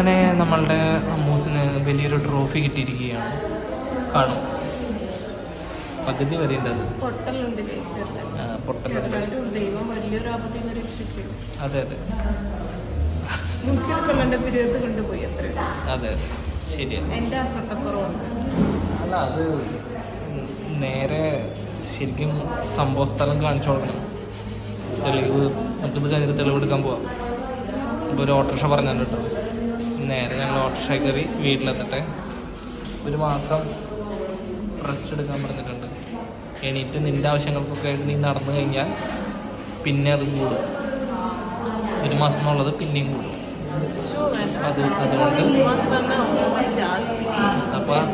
അങ്ങനെ നമ്മളുടെ അമ്മൂസിന് വലിയൊരു ട്രോഫി കിട്ടിയിരിക്കുകയാണ്. കാണും. പകുതി വരെ അത്. അതെ അതെ. ശരിയാണ് അല്ല അത് നേരെ ശരിക്കും സംഭവ സ്ഥലം കാണിച്ചു കൊടുക്കണം. തെളിവ് നമുക്കിത് കഴിഞ്ഞിട്ട് തെളിവെടുക്കാൻ പോവാം. ഇപ്പോൾ ഒരു ഓട്ടോറിക്ഷ പറഞ്ഞു കേട്ടോ നേരെ ഞങ്ങൾ ഓട്ടോറിക്ഷ കയറി വീട്ടിലെത്തട്ടെ ഒരു മാസം റെസ്റ്റ് എടുക്കാൻ പറഞ്ഞിട്ടുണ്ട് എണീറ്റ് നിന്റെ ആവശ്യങ്ങൾക്കൊക്കെ ആയിട്ട് നീ നടന്നു കഴിഞ്ഞാൽ പിന്നെ അത് കൂടും ഒരു മാസം എന്നുള്ളത് പിന്നെയും കൂടും അത് അതുകൊണ്ട് അപ്പം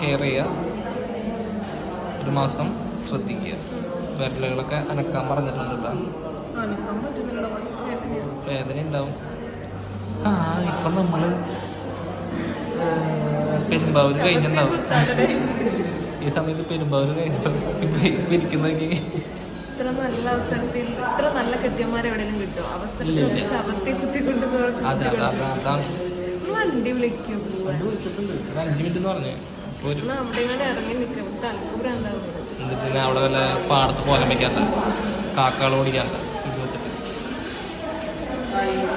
കെയർ ചെയ്യുക ഒരു മാസം ശ്രദ്ധിക്കുക വിരലുകളൊക്കെ അനക്കാൻ പറഞ്ഞിട്ടുണ്ട് വേദന ഉണ്ടാവും ആ ഇപ്പം നമ്മൾ പെരുമ്പാവൂർ കഴിഞ്ഞിട്ടുണ്ടാവും. ഈ സമയത്ത് പെരുമ്പാവൂർ കഴിഞ്ഞിട്ടുണ്ടാവും ഇരിക്കുന്നതൊക്കെ. ഇത്ര നല്ല അവസരത്തിൽ ഇത്ര നല്ല കെട്ടിയന്മാരെ എവിടെയെങ്കിലും കിട്ടും അവസരത്തിൽ ശവത്തെ കുത്തിക്കൊണ്ട് വണ്ടി വിളിക്കും. അവിടെ ഇറങ്ങി നിൽക്കും. അവിടെ വല്ല പാടത്ത് പോലെ വയ്ക്കാത്ത കാക്കകൾ ഓടിക്കാത്ത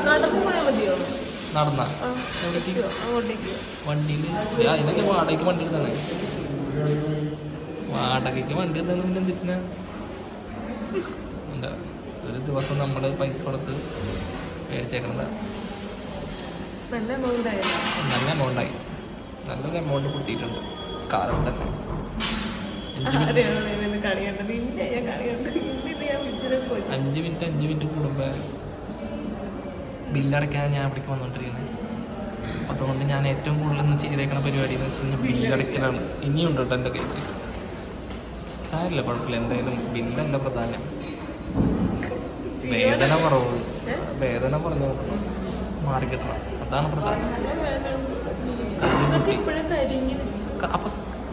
നടന്നു പോയാൽ മതിയോ? നടന്ന? വണ്ടിയിൽ അതിനൊക്കെ വാടകയ്ക്ക് വണ്ടി എടുത്താണ് വാടകയ്ക്ക് വണ്ടി എടുത്താണ് പിന്നെ എന്തിട്ടാ എന്താ ഒരു ദിവസം നമ്മൾ പൈസ കൊടുത്ത് മേടിച്ചേക്കണത്. നല്ല എമൗണ്ട് ആയി. നല്ലൊരു എമൗണ്ട് കിട്ടിയിട്ടുണ്ട്. കാലം തന്നെ അഞ്ച് മിനിറ്റ്. അഞ്ച് മിനിറ്റ് അഞ്ച് മിനിറ്റ് കൂടുമ്പോൾ ബില്ലടയ്ക്കാൻ ഞാൻ ഇവിടേക്ക് വന്നുകൊണ്ടിരിക്കുന്നത് അതുകൊണ്ട് ഞാൻ ഏറ്റവും കൂടുതൽ ഇന്ന് ചെയ്തേക്കുന്ന പരിപാടി എന്ന് വെച്ച് കഴിഞ്ഞാൽ ബില്ലടയ്ക്കലാണ് ഇനിയുണ്ട് കേട്ടോ എന്റെ കയ്യിൽ? സാരില്ല കുഴപ്പമില്ല. എന്തായാലും ബില്ലല്ല പ്രധാനം. വേദന കുറവ്. വേദന പറഞ്ഞു മാറിക്കിട്ടണം മാറി കിട്ടണം. അതാണ് പ്രധാനം. അപ്പൊ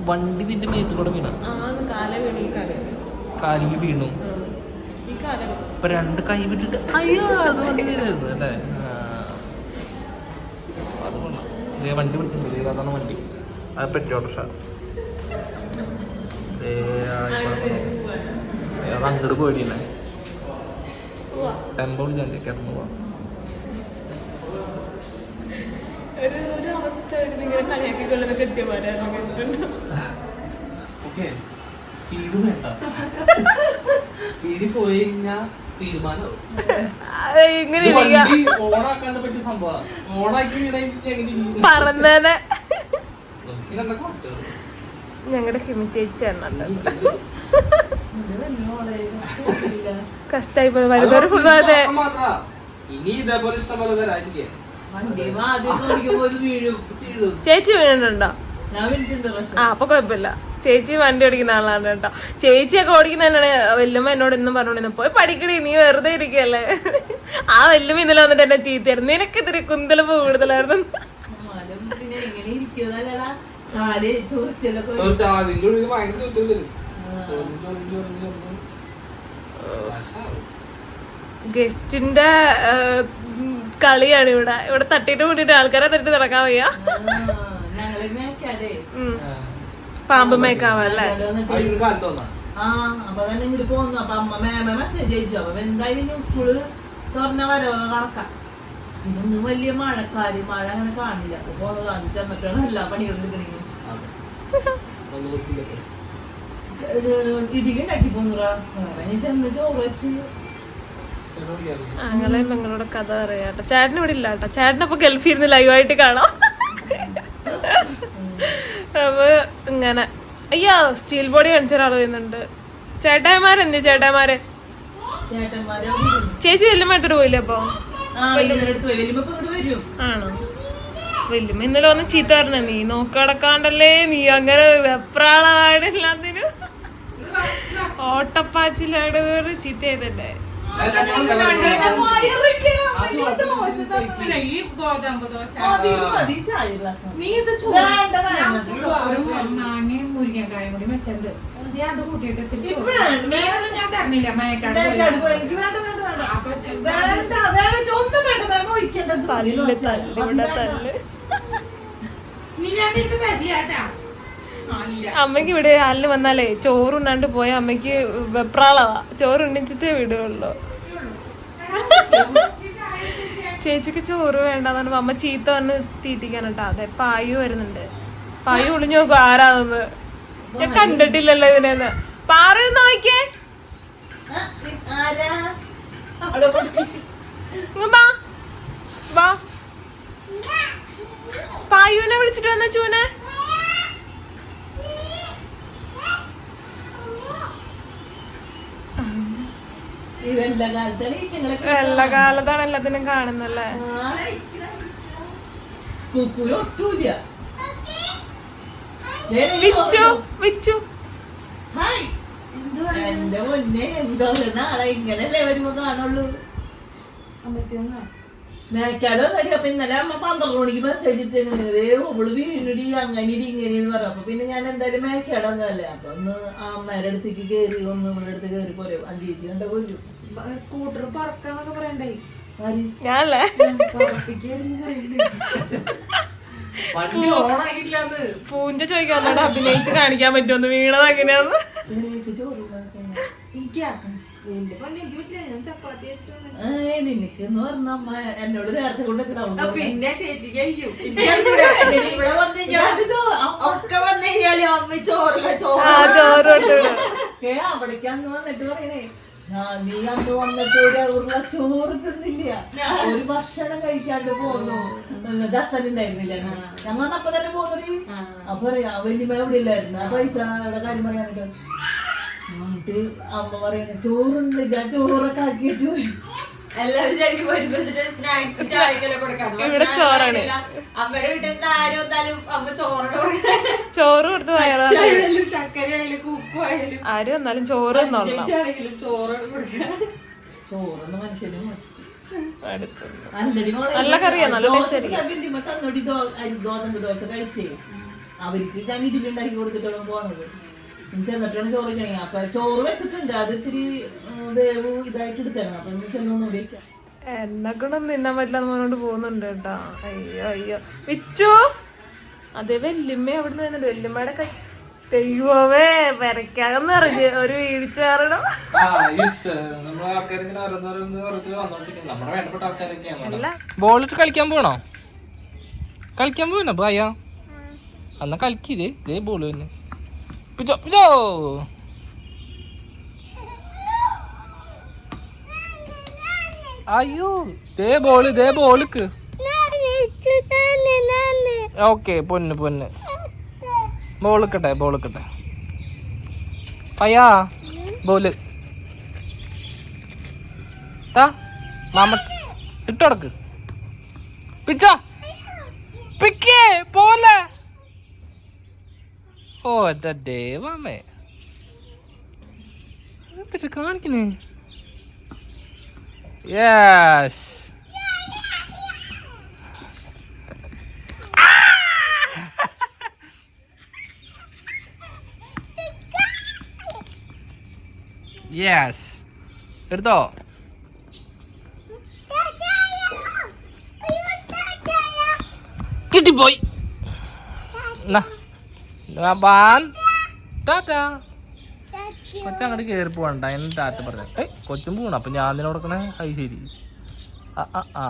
വണ്ടി നിന്റെ മേത്ത് കൂടെ വീണ? കാലിൽ വീണ്. ഇപ്പൊ രണ്ട് കൈ വിട്ടിട്ട് അയ്യോ അത് വണ്ടി അല്ലേ? അത് കൊള്ളാം. ഇതേ വണ്ടി പിടിച്ചിട്ടുണ്ട് അതാണ് വണ്ടി. അത് പെറ്റി ഓട്ടോഷ അത് അങ്ങോട്ട് ഉവ്വ. ടെമ്പോ വിളിച്ചാൽ കിടന്നു പോവാം. ഒരു ഒരു അവസ്ഥ ഇങ്ങനെ കളിയാക്കി കൊല്ലുന്ന കെട്ടിയമാരായിരുന്നു കേട്ടിട്ടുണ്ടോ ഓക്കെ. സ്പീഡ് വേണ്ട. സ്പീഡിൽ പോയി കഴിഞ്ഞാൽ തീരുമാനമാവും. ഇങ്ങനെ. വണ്ടി പറ്റിയ സംഭവം ഓണാക്കി. ഞങ്ങളുടെ ഹിമ. ഇത് കഷ്ടായി പോയി. വരുന്നവരെ ഫുള്ള് അതെ. ഇനി ഇതേപോലെ ഇഷ്ടം പോലെ വരാതിരിക്കുക ചേച്ചി വീണിട്ടുണ്ടോ? ആ അപ്പൊ കുഴപ്പമില്ല. ചേച്ചി വണ്ടി ഓടിക്കുന്ന ആളാണ് കേട്ടോ. ചേച്ചിയൊക്കെ ഓടിക്കുന്നതിനാണ് വല്ലുമ്മ എന്നോട് ഇന്നും പറഞ്ഞോണ്ടിരുന്നു പോയി പഠിക്കണേ നീ വെറുതെ ഇരിക്കല്ലേ? ആ വല്ലുമ്മ ഇന്നലെ വന്നിട്ട് എന്നെ ചീത്തയായിരുന്നു. നിനക്ക് ഇത്തിരി കുന്തലപ്പ് കൂടുതലായിരുന്നു. ഗസ്റ്റിന്റെ കളിയാണ് ഇവിടെ. ഇവിടെ തട്ടിട്ട് കൂട്ടിട്ട് ആൾക്കാരെ തട്ടി നടക്കാൻ വയ്യ. പാമ്പ് മേക്കാവല്ലേ? ആ അപ്പൊ തന്നെ ഇങ്ങോട്ട് പോന്നു. അപ്പൊ അമ്മ മേമ മെസ്സേജ് അയച്ചു. അപ്പൊ എന്തായാലും ഇനി സ്കൂൾ തുറന്ന വരവ്? കണക്കാം ഇതൊന്നും വലിയ മഴക്കാര് മഴ അങ്ങനെ കാണില്ല. അപ്പൊ പോന്ന് കാണിച്ചു തന്നിട്ടാണ് എല്ലാ പണികളും എടുക്കണെങ്കിൽ അതെ. ഒന്ന് കൊച്ചിയിലേക്ക്. ഇടികുണ്ടാക്കി പോന്നുറാ ചെന്ന് ചോറ് വെച്ച്? കഥ അറിയാട്ടോ ചേട്ടൻ ഇവിടെ ഇല്ല കേട്ടോ. ചേട്ടനപ്പൊ ഗൾഫിൽ ലൈവായിട്ട് കാണാം. അപ്പൊ ഇങ്ങനെ അയ്യോ സ്റ്റീൽ ബോഡി കാണിച്ച ഒരാൾ വരുന്നുണ്ട്. ചേട്ടായിമാരെന്ത് ചേട്ടായിമാരെ. ചേച്ചി വല്യമ്മടുത്തോട്ട് പോയില്ലേ അപ്പൊ? ആണോ? വല്യമ്മ ഇന്നലെ ഒന്ന് ചീത്ത പറഞ്ഞ നീ നോക്കടക്കാണ്ടല്ലേ നീ അങ്ങനെ വെപ്രാളാണ് എല്ലാത്തിനും. ഓട്ടപ്പാച്ചിലാണ് ചീത്ത ചെയ്തല്ലേ? നീ ഇത് നാണയം മുരിങ്ങക്കായും കൂടി വെച്ചിട്ടുണ്ട്. ഞാൻ അത് കൂട്ടിയിട്ട് തിരിച്ചു ഞാൻ തരണില്ല. മയക്കാട് ഇവിടെ അല്ല അമ്മയ്ക്ക് ഇവിടെ ചോറ് വന്നാലേ ചോറുണ്ണാണ്ട് പോയ അമ്മയ്ക്ക് വെപ്രാളവാ ചോറുണ്ണിച്ചിട്ടേ വിടുകയുള്ളൂ ചേച്ചിക്ക് ചോറ് വേണ്ടെന്നാണ് അമ്മ ചീത്ത വന്ന് തീറ്റിക്കാനട്ടാ അതെ പായു വരുന്നുണ്ട്. പായു ഒളിഞ്ഞു നോക്കും ആരാന്ന് ഞാൻ കണ്ടിട്ടില്ലല്ലോ ഇതിനെന്ന്. പാറു നോക്കിയേ. പായുവിനെ വിളിച്ചിട്ട് വന്ന ചൂനെ? വെള്ളകാലത്താണ് എല്ലാത്തിനും കാണുന്നല്ലേ? നീ വിച്ചു വിച്ചു. ഹായ്. എന്റെ മുന്നേ എന്തോ? നാളെ ഇങ്ങനല്ലേ വരുമ്പോ കാണുള്ളൂ. മേക്കാട് വന്നടി അപ്പൊ ഇന്നലെ അമ്മ പന്ത്രണ്ട് മണിക്ക് മെസ്സേജ് ഇട്ടേ ഓൾ വീണിടി അങ്ങനെ ഇങ്ങനെയെന്ന് പറഞ്ഞു. അപ്പൊ പിന്നെ ഞാൻ എന്തായാലും മേക്കാട് അപ്പൊ ഒന്ന് ആ അമ്മേടെ അടുത്തേക്ക് കേറി ഒന്ന് ഇവിടെ അടുത്ത് കേറി പോരെ. അഞ്ചേച്ചി കണ്ട പോലും സ്കൂട്ടർ പറക്കാന്നൊക്കെ പറയണ്ടേ? ഞാനല്ലേ? പറപ്പിക്കായിരുന്നു പറയണ്ടേ? പൂഞ്ച ചോദിക്കാന്നോട് അഭിനയിച്ച് കാണിക്കാൻ പറ്റുമെന്ന് വീണത് എങ്ങനെയാന്ന്? എന്നോട് നേരത്തെ പിന്നെ ചേച്ചിക്ക് കഴിക്കും. ഇവിടെ വന്നു കഴിഞ്ഞാൽ ഒക്കെ വന്നു കഴിഞ്ഞാൽ അമ്മ ചോറില്ല ആ ചോറ്. ചോറ് അവിടേക്കാന്ന് വന്നിട്ട് പറയണേ. "ആ, നീ അന്ന് വന്നിട്ട് ഒരു ഉരുള ചോറ് തിന്നില്ല. ഒരു ഭക്ഷണം കഴിക്കാണ്ട് പോന്നു. ദത്തനുണ്ടായിരുന്നില്ല ഞങ്ങൾ അപ്പൊ തന്നെ പോന്നു അപ്പൊ പറയാ വല്യമ്മ എവിടെ ഇല്ലായിരുന്നു? ആ പൈസ അവിടെ കാര്യം പറയാനിട്ട് എന്നിട്ട് അമ്മ പറയുന്നത് ചോറുണ്ട്. ഞാൻ ചോറൊക്കെ ആക്കി വെച്ചു ഇവിടെ ചോറാണ്. ചോറ് കൊടുത്ത് വയറാ ആരും വന്നാലും ചോറ് തന്നോളാം നല്ല കറിയാ, നല്ല അവർക്ക് ഞാൻ ഇതിലുണ്ടാക്കി കൊടുത്തിട്ടോളം പോണത്. ചെന്നിട്ടാണ് ചോറ് കഴിക്കുക അപ്പൊ ചോറ് വെച്ചിട്ടുണ്ട്. അത് ഇത്തിരി വേവ് ഇതായിട്ട് എടുക്കണം അപ്പൊ എനിക്ക് ചെന്നൊന്നും ഉപയോഗിക്കാം എന്നെ കൊണ്ടൊന്നും തിന്നാൻ പറ്റില്ലെന്ന് പറഞ്ഞോണ്ട് പോകുന്നുണ്ട് കേട്ടാ. അയ്യോ അയ്യോ. വിച്ചു! അതെ വല്യമ്മ അവിടെ നിന്ന് വല്യമ്മയുടെ കൈ ദൈവമേ വരയ്ക്കാന്ന് അറിഞ്ഞ് ഒരു വീഴ്ച കാരണം നമ്മളെ ആൾക്കാർ ഇങ്ങനെ ഓരോന്നോരോന്ന് ഓരോരുത്തർ വന്നോണ്ടിരിക്കുന്നു. നമ്മുടെ വേണ്ടപ്പെട്ട ആൾക്കാരൊക്കെയാണ് ബോളിട്ട് കളിക്കാൻ പോണോ? കളിക്കാൻ പോണോ അയ്യാ. എന്നാ കളിക്കേ ഇതേ. ബോൾ തന്നെ. പിച്ചോ പിച്ചോ അയ്യോ ദേ ബോൾ ദേ ബോളിക്ക് ഓക്കെ പൊന്ന് പൊന്ന് ബോളിക്കട്ടെ ബോളിക്കട്ടെ പയ്യാ ബോൽ താ മാമ ഇട്ടടക്ക് പിച്ച പിക്കേ പോലെ ഓ എന്റെ ദൈവമേ. എന്നിട്ട് കാണിക്കണേ. യെസ് യെസ് എടുത്തോ? കിട്ടിപ്പോയി. എന്നാ. എന്നാ ബാൻ. ടാറ്റാ. കൊച്ചു അങ്ങോട്ട് കയറി പോകണ്ട എന്ന് ടാറ്റ പറഞ്ഞു. ഏയ് കൊച്ചും പോകണം അപ്പൊ ഞാൻ തന്നെ കൊടുക്കണേ അത് ശരി. ആ ആ ആ.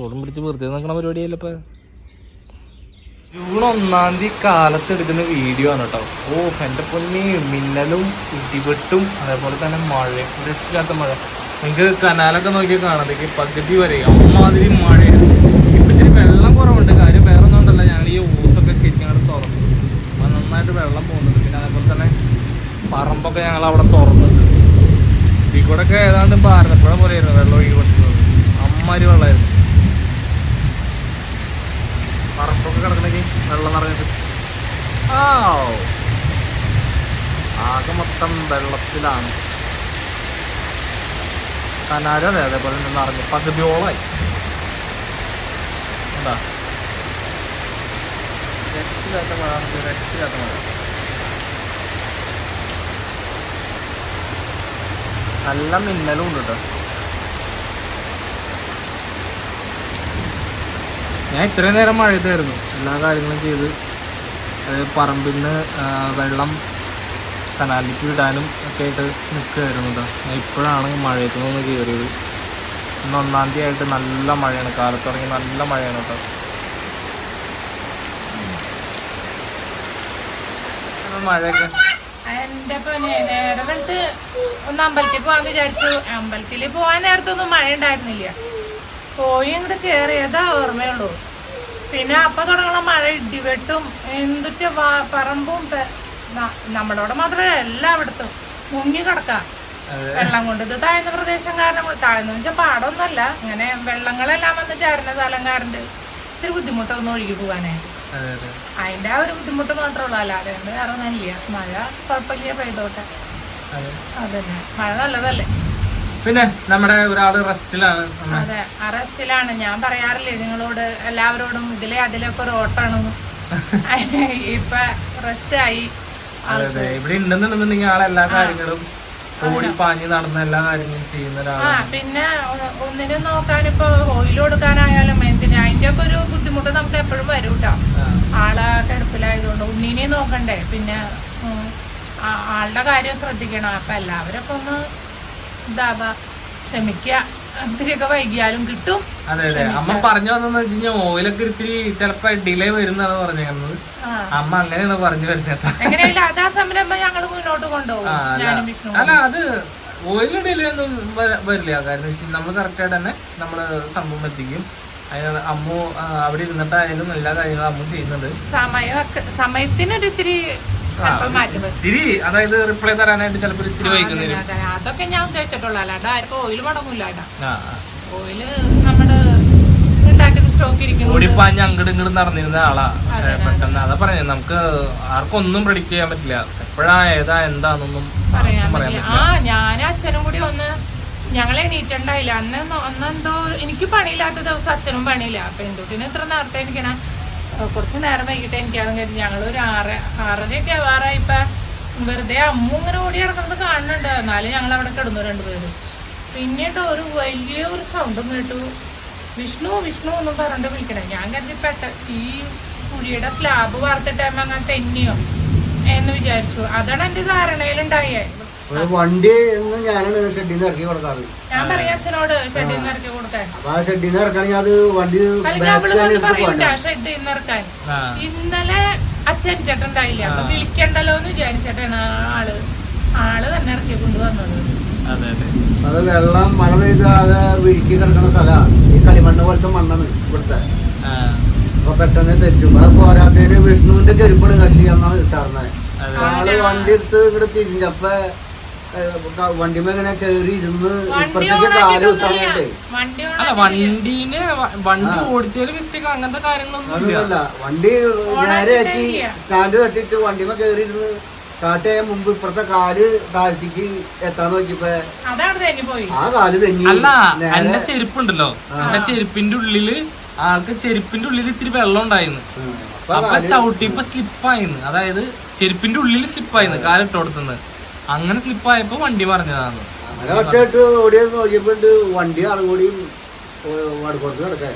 ഓടും പിടിച്ച് വെറുതെ നിൽക്കണ പരിപാടിയല്ല ഇപ്പൊ? ജൂൺ ഒന്നാം തീയതി കാലത്ത് എടുക്കുന്ന വീഡിയോ ആണ് കേട്ടോ ഓ എന്റെ പൊന്നി മിന്നലും ഇടിവെട്ടും അതേപോലെ തന്നെ മഴയും. രക്ഷിക്കാത്ത മഴ. നിങ്ങൾക്ക് കനാലൊക്കെ നോക്കിയാൽ കാണാതെ പകുതി വരെ. അമ്മാതിരി മഴയാണ്. ഇപ്പം ഇത്തിരി വെള്ളം കുറവുണ്ട്. കാര്യം വേറെ ഒന്നും ഉണ്ടല്ല ഞങ്ങൾ ഈ ഊസൊക്കെ ശരിക്കും അങ്ങോട്ട് തുറന്നു അപ്പൊ നന്നായിട്ട് വെള്ളം പോകുന്നുണ്ട് പിന്നെ അതേപോലെ തന്നെ പറമ്പൊക്കെ ഞങ്ങൾ അവിടെ തുറന്നു. ഇതിൽ കൂടെ ഒക്കെ ഏതാണ്ട് ഭാരതപ്പുഴ പോലെയായിരുന്നു വെള്ളം ഒഴുകി കൊടുക്കുന്നത് അമ്മാരി വെള്ളമായിരുന്നു. പറമ്പൊക്കെ കിടക്കണെങ്കിൽ വെള്ളം നിറഞ്ഞിട്ട്. ആ ആകെ മൊത്തം വെള്ളത്തിലാണ്. കനാലും അതെ അതേപോലെ തന്നെ നിറഞ്ഞു. പകുതിയോളമായി. എന്താ? രക്ഷിതാത്ത മഴ രക്ഷിതാത്ത മഴ. നല്ല മിന്നലും ഉണ്ട് കേട്ടോ ഞാൻ ഇത്രയും നേരം മഴയത്തായിരുന്നു. എല്ലാ കാര്യങ്ങളും ചെയ്ത് പറമ്പിൽ നിന്ന് വെള്ളം കനാലിലേക്ക് വിടാനും ഒക്കെ ആയിട്ട് നിൽക്കുകയായിരുന്നു കേട്ടോ ഞാൻ ഇപ്പോഴാണ് മഴയത്ത് നിന്ന് കയറിയത്. ഇന്ന് ഒന്നാം തീയതി ആയിട്ട് നല്ല മഴയാണ്. കാലത്ത് തുടങ്ങി നല്ല മഴയാണ് കേട്ടോ മഴയൊക്കെ എന്റെ പൊന്നെ നേരെ വെളുത്ത് ഒന്ന് അമ്പലത്തിൽ പോവാന്ന് വിചാരിച്ചു. അമ്പലത്തിൽ പോവാൻ നേരത്തൊന്നും മഴ ഉണ്ടായിരുന്നില്ല. പോയി ഇങ്ങോട്ട് കേറിയതാ ഓർമ്മയുള്ളൂ. പിന്നെ അപ്പൊ തുടങ്ങുന്ന മഴ ഇടിവെട്ടും എന്തിട്ട് പറമ്പും നമ്മളോട് മാത്രമല്ല എല്ലായിടത്തും മുങ്ങി കിടക്കാം. വെള്ളം കൊണ്ട് ഇത് താഴ്ന്ന പ്രദേശം കാരണം താഴ്ന്ന വെച്ചാൽ പാടമൊന്നുമല്ല ഇങ്ങനെ വെള്ളങ്ങളെല്ലാം വന്ന് ചേരുന്ന സ്ഥലം കാരണം ഇത്തിരി ബുദ്ധിമുട്ടൊന്നും ഒഴുകി പോകാനായിട്ട് അതിന്റെ ആ ഒരു ബുദ്ധിമുട്ട് മാത്രമേ ഉള്ളൂ അല്ലാതെ വേറെ ഒന്നുമില്ല മഴ കുഴപ്പമില്ല പെയ്തോട്ടെ. അതെ. അതന്നെ. മഴ നല്ലതല്ലേ? പിന്നെ നമ്മുടെ ഒരാൾ റെസ്റ്റിലാണ്. അതെ ആ റെസ്റ്റിലാണ്. ഞാൻ പറയാറില്ലേ നിങ്ങളോട് എല്ലാവരോടും ഇതിലെ അതിലൊക്കെ ഒരു ഓട്ടാണെന്ന് ഇപ്പൊ റെസ്റ്റ് ആയി ഇവിടെ ഉണ്ടെന്നുണ്ടെന്നുണ്ടെങ്കിൽ ആളെ എല്ലാ കാര്യങ്ങളും ഓടി പാഞ്ഞ് നടന്ന എല്ലാ കാര്യങ്ങളും ചെയ്യുന്ന ഒരാളാണ്. പിന്നെ ഒന്നിനും ഒന്നിനും ഇപ്പൊ ഓയിൽ കൊടുക്കാനായാലും എന്തിനാ അതിന്റെ ഒക്കെ ഒരു ബുദ്ധിമുട്ട് നമുക്ക് എപ്പോഴും വരും കേട്ടോ ആ. ആളെ കിടപ്പിലായതുകൊണ്ട് ഉണ്ണീനെ നോക്കണ്ടേ പിന്നെ ആളുടെ കാര്യം ശ്രദ്ധിക്കണം. അപ്പൊ എല്ലാവരൊക്കെ ഒന്ന് ഇതാവാ. ക്ഷമിക്കുക ഇത്തിരിയൊക്കെ വൈകിയാലും കിട്ടും. അതെ അതെ. അമ്മ പറഞ്ഞു വന്നെന്ന് വെച്ച് കഴിഞ്ഞാൽ ഓയിലൊക്കെ ഇത്തിരി ചിലപ്പോ ഡിലേ വരുന്നാണ് പറഞ്ഞിരുന്നത് അമ്മ അങ്ങനെയാണ് പറഞ്ഞു വരുന്നത്. എങ്ങനെയല്ല അതാ സംരംഭം ഞങ്ങൾ മുന്നോട്ട് കൊണ്ടുപോകും. അല്ല. അത് ഓയിൽ ഡിലേ ഒന്നും വരില്ല. കാരണം നമ്മൾ നമ്മൾ കറക്റ്റായിട്ട് തന്നെ നമ്മൾ സംഭവം എത്തിക്കും. അതിന് അമ്മു അവിടെ ഇരുന്നിട്ടായാലും എല്ലാ കാര്യങ്ങളും അമ്മ ചെയ്യുന്നത് സമയത്തിനൊരു ഇത്തിരി ഇത്തിരി അതായത് റിപ്ലൈ തരാനായിട്ട് ചിലപ്പോൾ ഇത്തിരി വൈകുന്നു അതൊക്കെ ഞാൻ ഉദ്ദേശിച്ചിട്ടുള്ളൂ. അല്ലാണ്ട് ആർക്കും ഓയിൽ മുടങ്ങൂല. ഓയിൽ നമ്മുടെ ഓടിപ്പാഞ്ഞ് അങ്ങോട്ട് ഇങ്ങോട്ട് നടന്നിരുന്ന ആളാ. പെട്ടെന്ന്. അതാ പറഞ്ഞത്. നമുക്ക് ആർക്കും ഒന്നും പ്രഡിക്റ്റ് ചെയ്യാൻ പറ്റില്ല. എപ്പോഴാ ഏതാ എന്താന്നൊന്നും പറയാൻ പറയാൻ പറ്റില്ല. ആ ഞാനും അച്ഛനും കൂടി ഒന്ന് ഞങ്ങൾ എണീറ്റുണ്ടായില്ല. അന്ന് അന്നെന്തോ എനിക്ക് പണിയില്ലാത്ത ദിവസം അച്ഛനും പണിയില്ല. അപ്പൊ എന്തുട്ടിന് ഇത്ര നേരത്തെ എനിക്കണം കുറച്ച് നേരം വൈകിട്ട് എനിക്കാന്ന് കരുതി. ഞങ്ങൾ ഒരു ആറ് ആറരയൊക്കെ ആവാറായി ഇപ്പൊ വെറുതെ അമ്മ ഇങ്ങനെ ഓടി കിടക്കുന്നത് കാണുന്നുണ്ട് എന്നാലും ഞങ്ങൾ അവിടെ കിടന്നു രണ്ടുപേരും. പിന്നീട് ഒരു വലിയ ഒരു സൗണ്ടും കേട്ടു. വിഷ്ണു വിഷ്ണു ഒന്നും പറഞ്ഞിട്ട് വിളിക്കണേ ഞാൻ കരുതി പെട്ട ഈ കുഴിയുടെ സ്ലാബ് വാർത്തിട്ടാകുമ്പോ അങ്ങനെ തെന്നിയോ എന്ന് വിചാരിച്ചു. അതാണ് എന്റെ ധാരണയിലുണ്ടായേ. വണ്ടി എന്ന് ഞാനാണ് ഷെഡിൽ നിന്ന് ഇറക്കി കൊടുക്കാറ്. ഞാൻ പറയാം അച്ഛനോട് ഷെഡിൽ നിന്ന് ഇറക്കി കൊടുക്കാൻ. അപ്പൊ ആ ഷെഡിൽ നിന്ന് ഇറക്കണെങ്കിൽ അത് വണ്ടി ഷെഡിൽ നിന്ന് ഇറക്കാൻ. ഇന്നലെ അച്ഛൻ ചേട്ടണ്ടായില്ല അപ്പൊ വിളിക്കണ്ടല്ലോ എന്ന് വിചാരിച്ചേട്ടാണ് ആൾ ആൾ തന്നെ ഇറക്കി കൊണ്ടുവന്നത്. അതെ അതെ. അത് വെള്ളം മഴ പെയ്ത് അത് വിഴുക്കി കിടക്കുന്ന സ്ഥലമാണ് ഈ കളിമണ്ണ് പോലത്തെ മണ്ണാണ് ഇവിടുത്തെ. അപ്പൊ പെട്ടെന്ന് തെറ്റും. അത് പോരാത്തതിന് വിഷ്ണുവിന്റെ ചെരുപ്പാണ് കക്ഷി എന്നാണ് ഇട്ടാർന്നത് ആൾ വണ്ടി എടുത്ത് ഇവിടെ തിരിഞ്ഞപ്പോ വണ്ടിമേ ഇങ്ങനെ കേറി ഇരുന്ന് വണ്ടി ഇപ്പുറത്തേക്ക് കാൽ കുത്താനായിട്ടേ. അല്ല. വണ്ടീനെ വണ്ടി മിസ്റ്റേക്ക് അങ്ങനത്തെ കാര്യങ്ങളൊന്നും വണ്ടി സ്റ്റാൻഡ് തട്ടിട്ട് വണ്ടിമേ കേറി ഇരുന്ന് സ്റ്റാർട്ട് ചെയ്യാൻ മുമ്പ് ഇപ്പുറത്തെ കാൽ താഴ്ത്തിക്ക് എത്താൻ നോക്കിയപ്പോ ആ കാൽ തെങ്ങി അല്ല എന്റെ ചെരുപ്പുണ്ടല്ലോ. എന്റെ ചെരുപ്പിന്റെ ഉള്ളിൽ ആൾക്ക് ചെരുപ്പിന്റെ ഉള്ളിൽ ഇത്തിരി വെള്ളം ഉണ്ടായിരുന്നു. അപ്പൊ ചവിട്ടിയപ്പോ സ്ലിപ്പായിന്ന് അതായത് ചെരുപ്പിന്റെ ഉള്ളിൽ സ്ലിപ്പായിരുന്നു കാലിട്ട് കൊടുത്തുന്നത് അങ്ങനെ സ്ലിപ്പ് സ്ലിപ്പായപ്പോ വണ്ടി പറഞ്ഞതാണ് അങ്ങനെ ഒറ്റയിട്ട് ഓടിയത് നോക്കിയപ്പോ വണ്ടി ആളും കൂടി വടക്കോട്ട് കിടക്കാൻ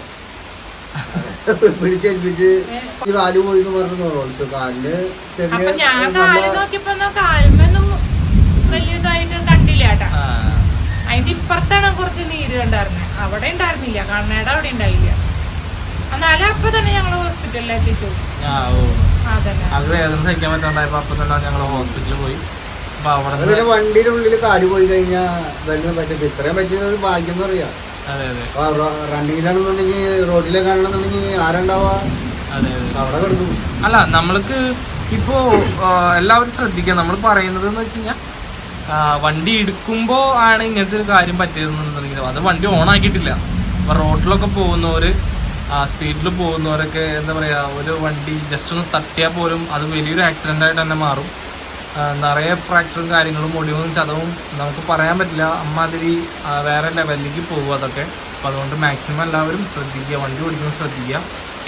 പിടിച്ചേൽപ്പിച്ച് ഈ കാൽ പോയി എന്ന് പറഞ്ഞു കാലിന് ചെറിയ അതിന്റെ ഇപ്പുറത്താണ് കുറച്ച് നീര് കണ്ടായിരുന്നത് അവിടെ ഉണ്ടായിരുന്നില്ല. കണ്ണയുടെ അവിടെ ഉണ്ടായില്ല. എന്നാലും അപ്പൊ തന്നെ ഞങ്ങൾ ഹോസ്പിറ്റലിൽ എത്തിച്ചു. അത് വേദന സഹിക്കാൻ പറ്റാണ്ടായപ്പോ അപ്പൊ തന്നെ ഞങ്ങൾ ഹോസ്പിറ്റലിൽ പോയി. പിന്നെ വണ്ടിയുടെ ഉള്ളിൽ കാൽ പോയി കഴിഞ്ഞാൽ വരുന്ന പറ്റും. ഇത്രയും പറ്റിയത് ഒരു ഭാഗ്യം എന്ന് പറയാ. റണ്ണിങ്ങിലാണെന്നുണ്ടെങ്കിൽ റോഡിലേക്കാണെന്നുണ്ടെങ്കിൽ ആരുണ്ടാവാ? അതെ അതെ. അവിടെ കിടന്നു. അല്ല നമ്മൾക്ക് ഇപ്പോ എല്ലാവരും ശ്രദ്ധിക്കുക. നമ്മൾ പറയുന്നത് എന്ന് വെച്ച് കഴിഞ്ഞാൽ വണ്ടി എടുക്കുമ്പോൾ ആണ് ഇങ്ങനത്തെ ഒരു കാര്യം പറ്റിയതെന്നുണ്ടെങ്കിൽ അത് വണ്ടി ഓൺ ആക്കിയിട്ടില്ല. അപ്പൊ റോഡിലൊക്കെ പോകുന്നവര് സ്പീഡിൽ പോകുന്നവരൊക്കെ എന്താ പറയാ ഒരു വണ്ടി ജസ്റ്റ് ഒന്ന് തട്ടിയാൽ പോലും അത് വലിയൊരു ആക്സിഡന്റ് ആയിട്ട് തന്നെ മാറും. നിറയെ ഫ്രാക്ചറും കാര്യങ്ങളും ഒടിവും ചതവും നമുക്ക് പറയാൻ പറ്റില്ല. അമ്മാതിരി വേറെ ലെവലിലേക്ക് പോകും അതൊക്കെ. അപ്പോൾ അതുകൊണ്ട് മാക്സിമം എല്ലാവരും ശ്രദ്ധിക്കുക. വണ്ടി ഓടിക്കുന്നത് ശ്രദ്ധിക്കുക.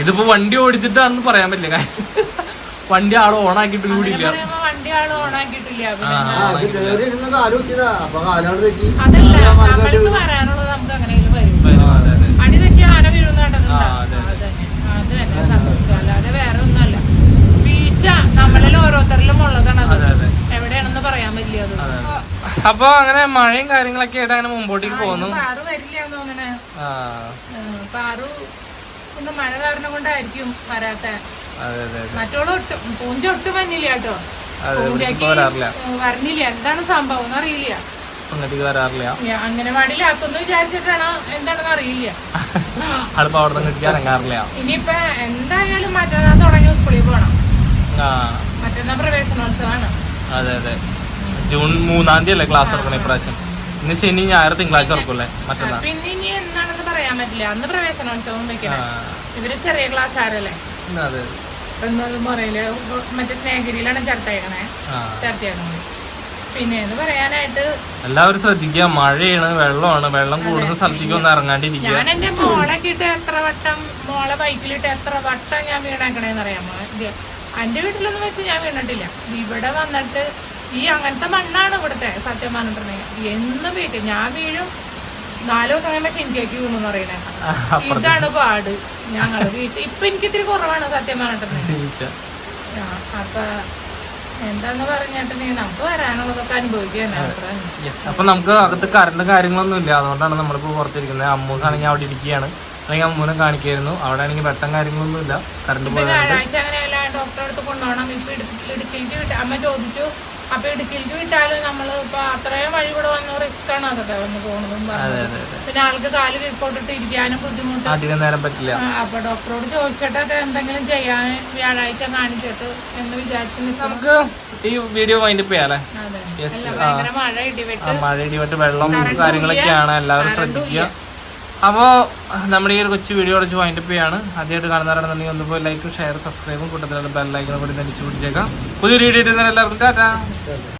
ഇതിപ്പോൾ വണ്ടി ഓടിച്ചിട്ടാണെന്ന് പറയാൻ പറ്റില്ല. കാര്യം വണ്ടി ആൾ ഓണാക്കിയിട്ട് കൂടിയില്ല. വണ്ടി ആൾ ഓണാക്കിയിട്ടില്ല. ആ അത് കയറി ഇരുന്ന് കാൽ കുത്തിയതാ അപ്പൊ കാലോട് തെറ്റി അതല്ല ആ, മറുപടി നമ്മൾക്ക് പറയാനുള്ളത് നമുക്ക് അങ്ങനെയും വരും വരും, അതെ അതെ അടി തെറ്റി ആന വീഴുന്ന ആ, കണ്ടിട്ടുണ്ടോ അതെ, അതെ. അതന്നെ അപ്പൊ അങ്ങനെ മഴയും കാര്യങ്ങളൊക്കെ ആയിട്ട് അങ്ങനെ മുമ്പോട്ടേക്ക് പോകുന്നു മഴ കാരണം കൊണ്ടായിരിക്കും വരാത്ത. പൂഞ്ച ഒട്ടും വന്നില്ല കേട്ടോ. വരണില്ല. എന്താണ് സംഭവം എന്നറിയില്ല. അങ്ങോട്ടേക്ക് വരാറില്ല. ഞാൻ അംഗനവാടിയിലാക്കുന്നു വിചാരിച്ചിട്ടാണോ എന്താണെന്ന് അറിയില്ല. അവിടെ നിന്ന് ഇറങ്ങാറില്ല. ഇനിയിപ്പൊ എന്തായാലും മറ്റന്നാൾ തുടങ്ങി സ്കൂളിൽ പോകണം ആ. മറ്റന്നാ പ്രവേശനോത്സവമാണ്. അതെ അതെ. ജൂൺ മൂന്നാം തീയതി അല്ലേ ക്ലാസ് തുറക്കണേ ഇപ്രാവശ്യം? ഇന്ന് ശനി ഞായർ തിങ്കളാഴ്ച തുറക്കൂല്ലേ? മറ്റന്നാൾ പിന്നെ ഇനി എന്താണെന്ന് പറയാൻ പറ്റില്ല. അന്ന് പ്രവേശനോത്സവം വെക്കണം. ഇവർ ചെറിയ ക്ലാസ് ആരല്ലേ അതെ. മറ്റേ സ്നേഹഗിരിയിലാണ് പിന്നെ എന്ന് പറയാനായിട്ട് എല്ലാവരും ശ്രദ്ധിക്കുക. മഴയാണ് വെള്ളമാണ്. വെള്ളം കൂടുന്ന സ്ഥലത്തേക്ക് ഒന്ന് ഇറങ്ങാണ്ടിരിക്കുക. ഞാൻ എന്റെ മോളൊക്കെ ഇട്ട് എത്ര വട്ടം മോളെ ബൈക്കിലിട്ട് എത്ര വട്ടം ഞാൻ വീണാക്കണേന്ന് അറിയാമോ? എന്റെ വീട്ടിലൊന്നും വെച്ച് ഞാൻ വീണിട്ടില്ല. ഇവിടെ വന്നിട്ട് ഈ അങ്ങനത്തെ മണ്ണാണ് ഇവിടുത്തെ സത്യം പറഞ്ഞിട്ടുണ്ടെങ്കിൽ. എന്നും വീട്ടിൽ ഞാൻ വീഴും. നാല് ദിവസം കഴിയുമ്പോ ഇന്ത്യയ്ക്ക് വീണെന്ന് പറയണേ. ഇതാണ് പാട്. ഞങ്ങൾ വീട്ടിൽ ഇപ്പൊ എനിക്ക് ഇത്തിരി കുറവാണ് സത്യം പറഞ്ഞിട്ടുണ്ടെങ്കിൽ. അപ്പൊ എന്താന്ന് പറഞ്ഞിട്ടുണ്ടെങ്കിൽ നമുക്ക് വരാനുള്ളതൊക്കെ അനുഭവിക്കുകയാണ്. അപ്പൊ നമുക്ക് അകത്ത് കറണ്ട് കാര്യങ്ങളൊന്നും ഇല്ല. അതുകൊണ്ടാണ് നമ്മളിപ്പോ പുറത്തിരിക്കുന്നത്. അമ്മൂസ് ആണെങ്കിൽ അവിടെ ഇരിക്കുകയാണ്. അല്ലെങ്കിൽ അമ്മൂനെ കാണിക്കായിരുന്നു. അവിടെ ആണെങ്കിൽ വെട്ടം കാര്യങ്ങളൊന്നും ഇല്ല. കറണ്ട് പോയി ഡോക്ടറെ അടുത്ത് കൊണ്ടുപോകണം. ഇപ്പൊ ഇടുക്കി- ഇടുക്കിയിലേക്ക് അമ്മ ചോദിച്ചു അപ്പൊ ഇടുക്കിയിലേക്ക് വിട്ടാലും നമ്മൾ ഇപ്പൊ അത്രയും വഴി കൂടെ വന്ന റിസ്ക് ആണ് അതൊക്കെ വന്ന് പോണതും അതെ അതെ അതെ. പിന്നെ ആൾക്ക് കാൽ കീഴ്പോട്ടിട്ട് ഇരിക്കാനും ബുദ്ധിമുട്ട്. അധികം നേരം പറ്റില്ല. ആ, അപ്പൊ ഡോക്ടറോട് ചോദിച്ചിട്ട് അത് എന്തെങ്കിലും ചെയ്യാൻ വ്യാഴാഴ്ച കാണിച്ചിട്ട് എന്ന് വിചാരിച്ചു നമുക്ക് ഈ വീഡിയോ വൈൻഡപ്പ് ചെയ്യാല്ലേ മഴ ഇടിവെട്ട്. മഴ ഇടിവെട്ട് വെള്ളം കാര്യങ്ങളൊക്കെയാണ്. എല്ലാവരും ശ്രദ്ധിക്കുക. അപ്പോൾ നമ്മുടെ ഈ ഒരു കൊച്ചു വീഡിയോ അടച്ച് വൈൻഡപ്പ് ചെയ്യാണ്. ആദ്യമായിട്ട് കാണുന്നവരാണെന്നുണ്ടെങ്കിൽ ഒന്ന് പോയി ലൈക്കും ഷെയർ സബ്സ്ക്രൈബും കൂട്ടത്തിലുള്ള ബെല്ലൈക്കനും കൂടി ധരിച്ചു പിടിച്ചേക്കാം. പുതിയൊരു വീഡിയോ എല്ലാവർക്കും ടാറ്റാ.